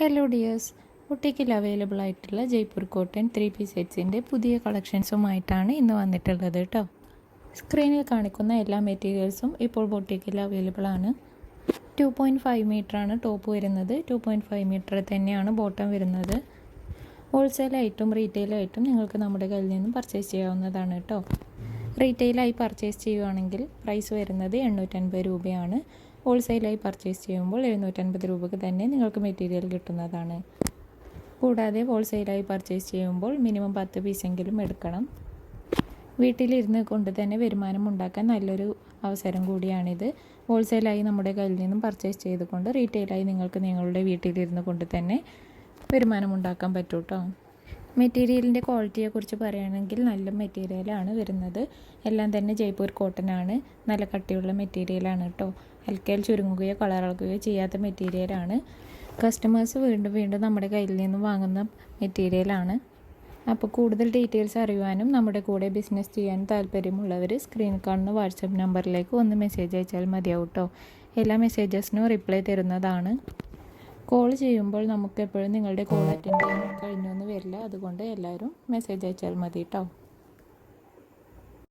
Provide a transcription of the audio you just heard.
Hello dears ബുട്ടീക്കിൽ available ആയിട്ടുള്ള Jaipur cotton three piece സെറ്റ്സിന്റെ പുതിയ കളക്ഷൻസുമായിട്ടാണ് ഇന്ന് വന്നിട്ടുള്ളത് കേട്ടോ. സ്ക്രീനിൽ കാണിക്കുന്ന എല്ലാ മെറ്റീരിയൽസും ഇപ്പോൾ ബൊട്ടീക്കിൽ അവൈലബിൾ ആണ്. ടു പോയിന്റ് ഫൈവ് മീറ്ററാണ് ടോപ്പ് വരുന്നത്. ടു പോയിന്റ് ഫൈവ് മീറ്റർ തന്നെയാണ് ബോട്ടം വരുന്നത്. ഹോൾസെയിലായിട്ടും റീറ്റെയിലായിട്ടും നിങ്ങൾക്ക് നമ്മുടെ കയ്യിൽ നിന്നും പർച്ചേസ് ചെയ്യാവുന്നതാണ് കേട്ടോ. റീറ്റെയിലായി പർച്ചേസ് ചെയ്യുവാണെങ്കിൽ പ്രൈസ് വരുന്നത് എണ്ണൂറ്റൻപത് രൂപയാണ്. ഹോൾസെയിലായി പർച്ചേസ് ചെയ്യുമ്പോൾ എഴുന്നൂറ്റൻപത് രൂപയ്ക്ക് തന്നെ നിങ്ങൾക്ക് മെറ്റീരിയൽ കിട്ടുന്നതാണ്. കൂടാതെ ഹോൾസെയിലായി പർച്ചേസ് ചെയ്യുമ്പോൾ മിനിമം പത്ത് പീസെങ്കിലും എടുക്കണം. വീട്ടിലിരുന്ന് കൊണ്ട് തന്നെ വരുമാനം ഉണ്ടാക്കാൻ നല്ലൊരു അവസരം കൂടിയാണിത്. ഹോൾസെയിലായി നമ്മുടെ കയ്യിൽ നിന്നും പർച്ചേസ് ചെയ്തുകൊണ്ട് റീറ്റെയിലായി നിങ്ങൾക്ക് നിങ്ങളുടെ വീട്ടിലിരുന്ന് കൊണ്ട് തന്നെ വരുമാനം ഉണ്ടാക്കാൻ പറ്റൂട്ടോ. മെറ്റീരിയലിന്റെ ക്വാളിറ്റിയെക്കുറിച്ച് പറയുകയാണെങ്കിൽ നല്ല മെറ്റീരിയലാണ് വരുന്നത്. എല്ലാം തന്നെ ജയ്പൂർ കോട്ടൺ ആണ് നല്ല കട്ടിയുള്ള മെറ്റീരിയലാണ് കേട്ടോ. ഹൽക്കയിൽ ചുരുങ്ങുകയോ കളറിളക്കുകയോ ചെയ്യാത്ത മെറ്റീരിയലാണ്. കസ്റ്റമേഴ്സ് വീണ്ടും വീണ്ടും നമ്മുടെ കയ്യിൽ നിന്ന് വാങ്ങുന്ന മെറ്റീരിയലാണ്. അപ്പോൾ കൂടുതൽ ഡീറ്റെയിൽസ് അറിയുവാനും നമ്മുടെ കൂടെ ബിസിനസ് ചെയ്യാൻ താല്പര്യമുള്ളവർ സ്ക്രീൻ കാണുന്ന വാട്സപ്പ് നമ്പറിലേക്ക് ഒന്ന് മെസ്സേജ് അയച്ചാൽ മതിയാവും കേട്ടോ. എല്ലാ മെസ്സേജസിനും റിപ്ലൈ തരുന്നതാണ്. കോൾ ചെയ്യുമ്പോൾ നമുക്ക് എപ്പോഴും നിങ്ങളുടെ കോൾ അറ്റൻഡ് ചെയ്യാൻ കഴിഞ്ഞൊന്നും വരില്ല. അതുകൊണ്ട് എല്ലാവരും മെസ്സേജ് അയച്ചാൽ മതി കേട്ടോ